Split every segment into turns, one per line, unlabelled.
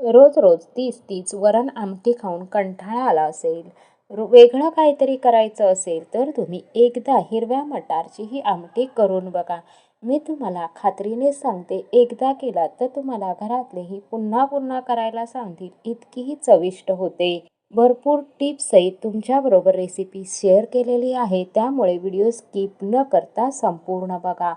रोज रोज तीच तीच वरण आमटी खाऊन कंटाळा आला असेल वेगळं काहीतरी करायचं असेल तर तुम्ही एकदा हिरव्या मटारची ही आमटी करून बघा. मी तुम्हाला खात्रीने सांगते एकदा केला तर तुम्हाला घरातलेही पुन्हा पुन्हा करायला सांगतील इतकीही चविष्ट होते. भरपूर टिप्सही तुमच्याबरोबर रेसिपी शेअर केलेली आहे त्यामुळे व्हिडिओ स्किप न करता संपूर्ण बघा.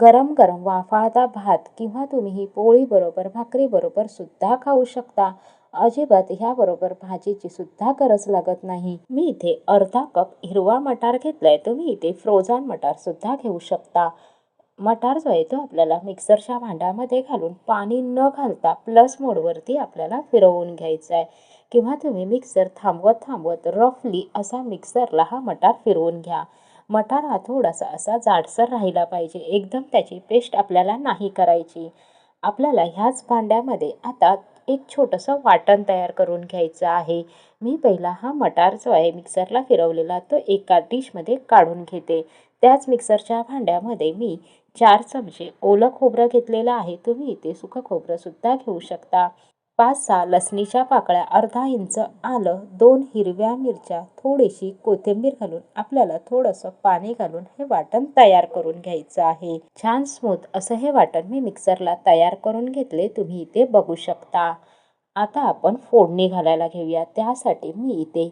गरम गरम वाफाळता भात किंवा तुम्ही ही पोळीबरोबर भाकरीबरोबर सुद्धा खाऊ शकता. अजिबात ह्याबरोबर भाजीची सुद्धा गरज लागत नाही. मी इथे अर्धा कप हिरवा मटार घेतलाय. तुम्ही इथे फ्रोझन मटार सुद्धा घेऊ शकता. मटार जो आहे तो आपल्याला मिक्सरच्या भांड्यामध्ये घालून पाणी न घालता प्लस मोडवरती आपल्याला फिरवून घ्यायचा आहे किंवा तुम्ही मिक्सर थांबवत थांबवत रफली असा मिक्सरला हा मटार फिरवून घ्या. मटार हा थोडासा असा जाडसर राहिला पाहिजे. एकदम त्याची पेस्ट आपल्याला नाही करायची. आपल्याला ह्याच भांड्यामध्ये आता एक छोटंसं वाटण तयार करून घ्यायचं आहे. मी पहिला हा मटार जो आहे मिक्सरला फिरवलेला तो एका डिशमध्ये काढून घेते. त्याच मिक्सरच्या भांड्यामध्ये मी चार चमचे ओलं खोबरं घेतलेलं आहे. तुम्ही इथे सुकं खोबरंसुद्धा घेऊ शकता. पाच सहा लसणीच्या पाकळ्या अर्धा इंच आलं दोन हिरव्या मिरच्या थोडीशी कोथिंबीर घालून आपल्याला थोडंसं पाणी घालून हे वाटण तयार करून घ्यायचं आहे. छान स्मूथ असं हे वाटण मी मिक्सरला तयार करून घेतले तुम्ही इथे बघू शकता. आता आपण फोडणी घालायला घेऊया त्यासाठी मी इथे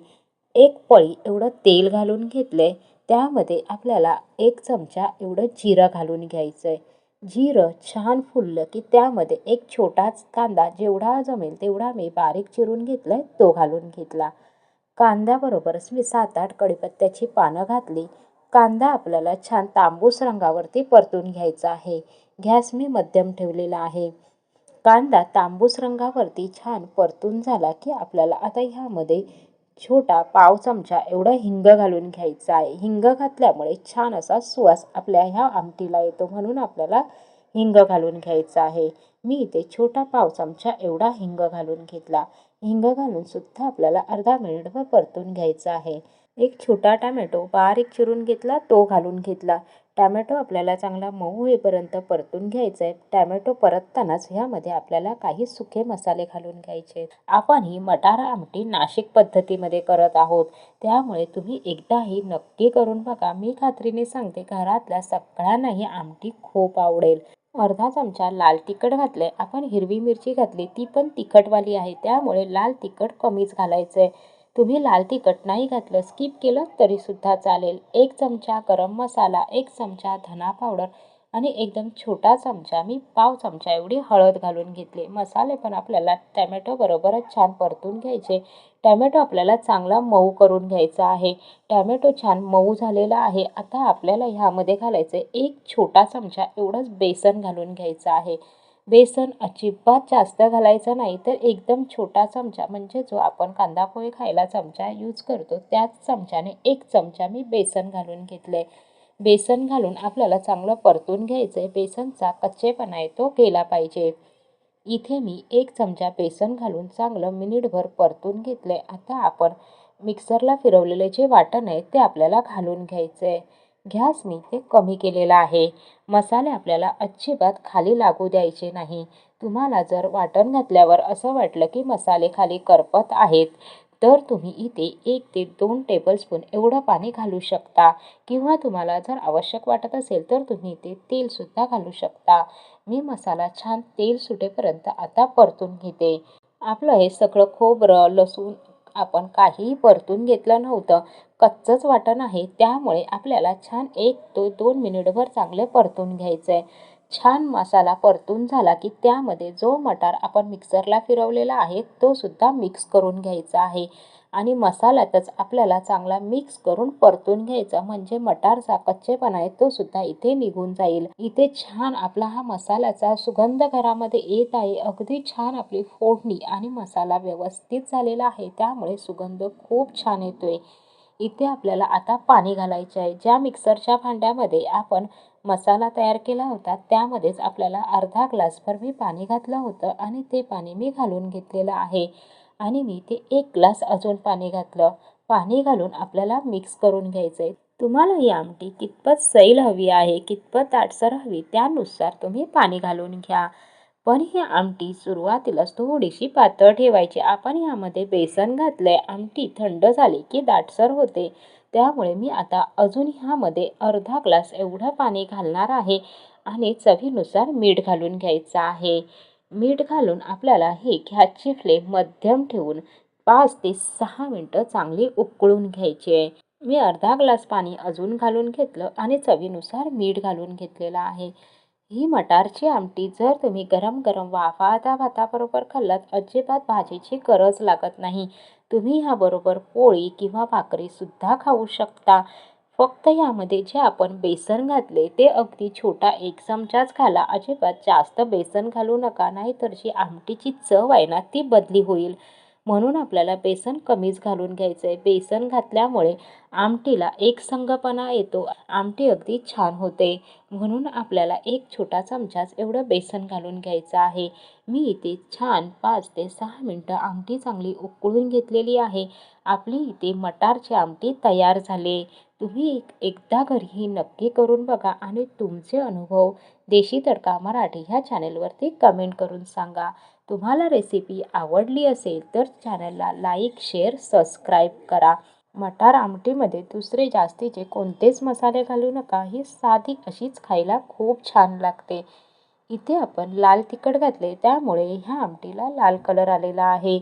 एक पळी एवढं तेल घालून घेतलं आहे त्यामध्ये आपल्याला एक चमचा एवढं जिरं घालून घ्यायचं आहे जिरं छान फुललं की त्यामध्ये एक छोटाच कांदा जेवढा जमेल तेवढा मी बारीक चिरून घेतलाय तो घालून घेतला. कांद्याबरोबरच मी सात आठ कडीपत्त्याची पानं घातली. कांदा आपल्याला छान तांबूस रंगावरती परतून घ्यायचा आहे. गॅस मी मध्यम ठेवलेला आहे. कांदा तांबूस रंगावरती छान परतून झाला की आपल्याला आता ह्यामध्ये छोटा पाव चमचा एवढं हिंग घालून घ्यायचं आहे. हिंग घातल्यामुळे छान असा सुवास आपल्या ह्या आमटीला येतो म्हणून आपल्याला हिंग घालून घ्यायचं आहे. मी इथे छोटा पाव चमचा एवढा हिंग घालून घेतला. हिंग घालून सुद्धा आपल्याला अर्धा मिनिटभर परतून घ्यायचं आहे. एक छोटा टॅमॅटो बारीक चिरून घेतला तो घालून घेतला. टॅमॅटो आपल्याला चांगला मऊ होईपर्यंत परतून घ्यायचं आहे टॅमॅटो परततानाच ह्यामध्ये आपल्याला काही सुके मसाले घालून घ्यायचे. आपण ही मटारा आमटी नाशिक पद्धतीमध्ये करत आहोत. त्यामुळे तुम्ही एकदाही नक्की करून बघा. मी खात्रीने सांगते घरातल्या सगळ्यांनाही आमटी खूप आवडेल. अर्धा चमचा लाल तिखट घातलंय. आपण हिरवी मिरची घातली ती पण तिखटवाली आहे. त्यामुळे लाल तिखट कमीच घालायचं आहे तुम्ही लाल तिखट नाही घातलं स्किप केलं तरीसुद्धा चालेल. एक चमचा गरम मसाला एक चमचा धना पावडर आणि एकदम छोटा चमचा मी पाव चमचा एवढी हळद घालून घेतली. मसाले पण आपल्याला टॅमॅटो बरोबरच छान परतून घ्यायचे. टॅमॅटो आपल्याला चांगला मऊ करून घ्यायचा आहे. टॅमॅटो छान मऊ झालेला आहे. आता आपल्याला ह्यामध्ये घालायचं एक छोटा चमचा एवढंच बेसन घालून घ्यायचं आहे. बेसन अजिबात जास्त घालायचं नाही तर एकदम छोटा चमचा म्हणजे जो आपण कांदा पोहे खायला चमचा यूज करतो त्याच चमच्याने एक चमचा मी बेसन घालून घेतले बेसन घालून आपल्याला चांगलं परतून घ्यायचं आहे बेसनचा कच्चेपणा आहे तो गेला पाहिजे. इथे मी एक चमचा बेसन घालून चांगलं मिनिटभर परतून घेतलं आहे आता आपण मिक्सरला फिरवलेले जे वाटण आहे ते आपल्याला घालून घ्यायचं आहे गॅस मी ते कमी केलेला आहे. मसाले आपल्याला अजिबात खाली लागू द्यायचे नाही. तुम्हाला जर वाटण घातल्यावर असं वाटलं की मसाले खाली करपत आहेत तर तुम्ही इथे एक ते दोन टेबलस्पून एवढं पाणी घालू शकता. किंवा तुम्हाला जर आवश्यक वाटत असेल तर तुम्ही इथे तेलसुद्धा घालू शकता. मी मसाला छान तेल सुटेपर्यंत आता परतून घेते. आपलं हे सगळं खोबरं लसूण आपण काहीही परतून घेतलं नव्हतं कच्चंच वाटण आहे त्यामुळे आपल्याला छान एक ते दोन मिनिटभर चांगलं परतून घ्यायचं आहे छान मसाला परतून झाला की त्यामध्ये जो मटार आपण मिक्सरला फिरवलेला आहे तो सुद्धा मिक्स करून घ्यायचा आहे. आणि मसाल्यातच आपल्याला चांगला मिक्स करून परतून घ्यायचा म्हणजे मटारचा कच्चेपणा आहे तो सुद्धा इथे निघून जाईल. इथे छान आपला हा मसाल्याचा सुगंध घरामध्ये येत आहे. अगदी छान आपली फोडणी आणि मसाला व्यवस्थित झालेला आहे त्यामुळे सुगंध खूप छान येतोय. इथे आपल्याला आता पाणी घालायचे आहे. ज्या मिक्सरच्या भांड्यामध्ये आपण मसाला तयार केला होता. त्यामध्येच आपल्याला अर्धा ग्लासभर मी पाणी घातलं होतं आणि ते पाणी मी घालून घेतलेलं आहे. आणि मी ते एक ग्लास अजून पाणी घातलं. पाणी घालून आपल्याला मिक्स करून घ्यायचं आहे तुम्हाला ही आमटी कितपत सैल हवी आहे कितपत दाटसर हवी त्यानुसार तुम्ही पाणी घालून घ्या. पण ही आमटी सुरुवातीलाच थोडीशी पातळ ठेवायची. आपण यामध्ये बेसन घातलं आहे आमटी थंड झाली की दाटसर होते. त्यामुळे मी आता अजून ह्यामध्ये अर्धा ग्लास एवढं पाणी घालणार आहे आणि चवीनुसार मीठ घालून घ्यायचं आहे. मीठ घालून आपल्याला हे गॅसची फ्लेम मध्यम ठेवून पाच ते सहा मिनटं चांगली उकळून घ्यायची. आहे मी अर्धा ग्लास पाणी अजून घालून घेतलं आणि चवीनुसार मीठ घालून घेतलेलं आहे. ही मटारची आमटी जर तुम्ही गरम गरम वाफाता भाताबरोबर खाल्लात अजिबात भाजीची गरज लागत नाही. तुम्ही ह्याबरोबर पोळी किंवा भाकरीसुद्धा खाऊ शकता. फक्त यामध्ये जे आपण बेसन घातले ते अगदी छोटा एक चमचाच घाला. अजिबात जास्त बेसन घालू नका नाहीतर जी आमटीची चव आहे ना ती बदली होईल. म्हणून आपल्याला बेसन कमीच घालून घ्यायचं आहे बेसन घातल्यामुळे आमटीला एक संगपणा येतो. आमटी अगदी छान होते. म्हणून आपल्याला एक छोटा चमचाच एवढं बेसन घालून घ्यायचं आहे. मी इथे छान पाच ते सहा मिनटं आमटी चांगली उकळून घेतलेली आहे. आपली इथे मटारची आमटी तयार झाली. तुम्ही एक एकदा घरी नक्की करून बघा आणि तुमचे अनुभव देशी तडका मराठी ह्या चॅनेलवरती कमेंट करून सांगा. तुम्हाला रेसिपी आवडली असेल तर चॅनलला लाईक शेअर सबस्क्राईब करा. मटार आमटीमध्ये दुसरे जास्तीचे कोणतेच मसाले घालू नका. ही साधी अशीच खायला खूप छान लागते. इथे आपण लाल तिखट घातले त्यामुळे ह्या आमटीला लाल कलर आलेला आहे.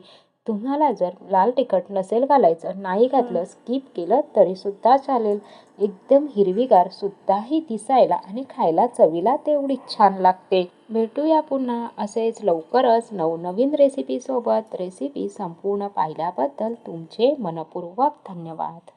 तुम्हाला जर लाल तिखट नसेल घालायचं नाही घातलं स्किप केलं तरीसुद्धा चालेल. एकदम हिरवीगार सुद्धाही दिसायला आणि खायला चवीला तेवढीच छान लागते. भेटूया पुन्हा असेच लवकरच नवनवीन रेसिपीसोबत रेसिपी संपूर्ण पाहिल्याबद्दल तुमचे मनपूर्वक धन्यवाद.